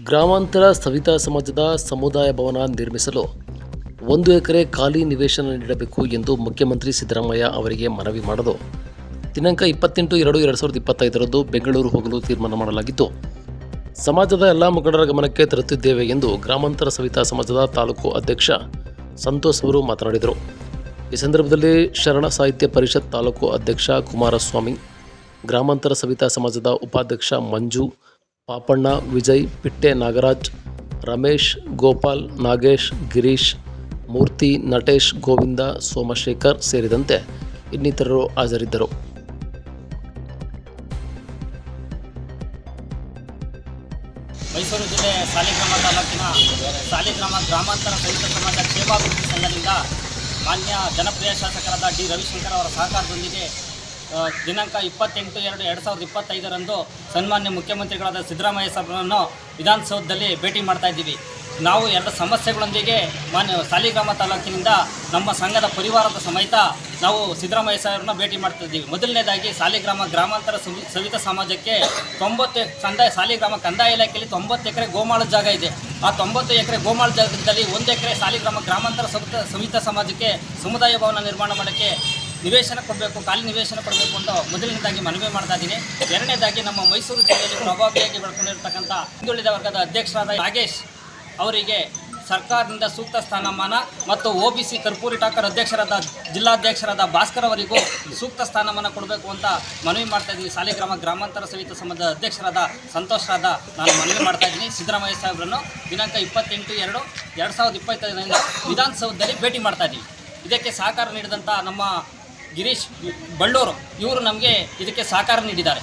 ಗ್ರಾಮಾಂತರ ಸವಿತಾ ಸಮಾಜದ ಸಮುದಾಯ ಭವನ ನಿರ್ಮಿಸಲು ಒಂದು ಎಕರೆ ಖಾಲಿ ನಿವೇಶನ ನೀಡಬೇಕು ಎಂದು ಮುಖ್ಯಮಂತ್ರಿ ಸಿದ್ದರಾಮಯ್ಯ ಅವರಿಗೆ ಮನವಿ ಮಾಡಲು ದಿನಾಂಕ ಇಪ್ಪತ್ತೆಂಟು ಎರಡು ಎರಡು ಸಾವಿರದ ಇಪ್ಪತ್ತೈದರಂದು ಬೆಂಗಳೂರು ಹೋಗಲು ತೀರ್ಮಾನ ಮಾಡಲಾಗಿತ್ತು. ಸಮಾಜದ ಎಲ್ಲ ಮುಖಂಡರ ಗಮನಕ್ಕೆ ತರುತ್ತಿದ್ದೇವೆ ಎಂದು ಗ್ರಾಮಾಂತರ ಸವಿತಾ ಸಮಾಜದ ತಾಲೂಕು ಅಧ್ಯಕ್ಷ ಸಂತೋಷ್ ಅವರು ಮಾತನಾಡಿದರು. ಈ ಸಂದರ್ಭದಲ್ಲಿ ಶರಣ ಸಾಹಿತ್ಯ ಪರಿಷತ್ ತಾಲೂಕು ಅಧ್ಯಕ್ಷ ಕುಮಾರಸ್ವಾಮಿ, ಗ್ರಾಮಾಂತರ ಸವಿತಾ ಸಮಾಜದ ಉಪಾಧ್ಯಕ್ಷ ಮಂಜು ಪಾಪಣ್ಣ, ವಿಜಯ್, ಪಿಟ್ಟೆ, ನಾಗರಾಜ್, ರಮೇಶ್, ಗೋಪಾಲ್, ನಾಗೇಶ್, ಗಿರೀಶ್, ಮೂರ್ತಿ, ನಟೇಶ್, ಗೋವಿಂದ, ಸೋಮಶೇಖರ್ ಸೇರಿದಂತೆ ಇನ್ನಿತರರು ಹಾಜರಿದ್ದರು. ಮೈಸೂರು ಜಿಲ್ಲೆ ಸಾಲಿಗ್ರಾಮ ತಾಲೂಕಿನ ಸಾಲಿಗ್ರಾಮ ಗ್ರಾಮಾಂತರ ಸಮಾಜ ಸಂಘದಿಂದ ಮಾನ್ಯ ಜನಪ್ರಿಯ ಶಾಸಕರಾದ ಡಿ. ರವಿಶಂಕರ್ ಅವರ ಸಹಕಾರದೊಂದಿಗೆ ದಿನಾಂಕ ಇಪ್ಪತ್ತೆಂಟು ಎರಡು ಎರಡು ಸಾವಿರದ ಇಪ್ಪತ್ತೈದರಂದು ಸನ್ಮಾನ್ಯ ಮುಖ್ಯಮಂತ್ರಿಗಳಾದ ಸಿದ್ದರಾಮಯ್ಯ ಸಾಹೇಬರನ್ನು ವಿಧಾನಸೌಧದಲ್ಲಿ ಭೇಟಿ ಮಾಡ್ತಾ ಇದ್ದೀವಿ. ನಾವು ಎರಡು ಸಮಸ್ಯೆಗಳೊಂದಿಗೆ ಮಾನ್ಯ ಸಾಲಿಗ್ರಾಮ ತಾಲೂಕಿನಿಂದ ನಮ್ಮ ಸಂಘದ ಪರಿವಾರದ ಸಮೇತ ನಾವು ಸಿದ್ದರಾಮಯ್ಯ ಸಾಹೇಬ್ರನ್ನ ಭೇಟಿ ಮಾಡ್ತಾ ಇದ್ದೀವಿ. ಮೊದಲನೇದಾಗಿ ಸಾಲಿಗ್ರಾಮ ಗ್ರಾಮಾಂತರ ಸವಿ- ಸವಿತ ಸಮಾಜಕ್ಕೆ ತೊಂಬತ್ತು ಕಂದಾಯ, ಸಾಲಿಗ್ರಾಮ ಕಂದಾಯ ಇಲಾಖೆಯಲ್ಲಿ ತೊಂಬತ್ತು ಎಕರೆ ಗೋಮಾಳ ಜಾಗ ಇದೆ. ಆ ತೊಂಬತ್ತು ಎಕರೆ ಗೋಮಾಳ ಜಾಗದಲ್ಲಿ ಒಂದು ಎಕರೆ ಸಾಲಿಗ್ರಾಮ ಗ್ರಾಮಾಂತರ ಸವಿತ ಸಮಾಜಕ್ಕೆ ಸಮುದಾಯ ಭವನ ನಿರ್ಮಾಣ ಮಾಡೋಕ್ಕೆ ನಿವೇಶನ ಕೊಡಬೇಕು, ಖಾಲಿ ನಿವೇಶನ ಕೊಡಬೇಕು ಅಂತ ಮೊದಲನೇದಾಗಿ ಮನವಿ ಮಾಡ್ತಾ ಇದ್ದೀನಿ. ಎರಡನೇದಾಗಿ ನಮ್ಮ ಮೈಸೂರು ಜಿಲ್ಲೆಯಲ್ಲಿ ಪ್ರಭಾವಿಯಾಗಿ ಬೆಳ್ಕೊಂಡಿರ್ತಕ್ಕಂಥ ಹಿಂದುಳಿದ ವರ್ಗದ ಅಧ್ಯಕ್ಷರಾದ ನಾಗೇಶ್ ಅವರಿಗೆ ಸರ್ಕಾರದಿಂದ ಸೂಕ್ತ ಸ್ಥಾನಮಾನ ಮತ್ತು O B C Karpoori Thakar ಅಧ್ಯಕ್ಷರಾದ ಜಿಲ್ಲಾಧ್ಯಕ್ಷರಾದ ಭಾಸ್ಕರ್ ಅವರಿಗೂ ಸೂಕ್ತ ಸ್ಥಾನಮಾನ ಕೊಡಬೇಕು ಅಂತ ಮನವಿ ಮಾಡ್ತಾ ಇದ್ದೀನಿ. ಸಾಲಿಗ್ರಾಮ ಗ್ರಾಮಾಂತರ ಸಮಿತಿ ಸಂಬಂಧದ ಅಧ್ಯಕ್ಷರಾದ ಸಂತೋಷರಾದ ನಾನು ಮನವಿ ಮಾಡ್ತಾ ಇದ್ದೀನಿ. ಸಿದ್ದರಾಮಯ್ಯ ಸಾಹೇಬರನ್ನು ದಿನಾಂಕ ಇಪ್ಪತ್ತೆಂಟು ಎರಡು ಎರಡು ಸಾವಿರದ ಇಪ್ಪತ್ತೈದರಿಂದ ವಿಧಾನಸೌಧದಲ್ಲಿ ಭೇಟಿ ಮಾಡ್ತಾ ಇದ್ದೀವಿ ಇದಕ್ಕೆ ಸಹಕಾರ ನೀಡಿದಂಥ ನಮ್ಮ ಗಿರೀಶ್ ಬಳ್ಳೂರು ಇವರು ನಮಗೆ ಇದಕ್ಕೆ ಸಹಕಾರ ನೀಡಿದ್ದಾರೆ.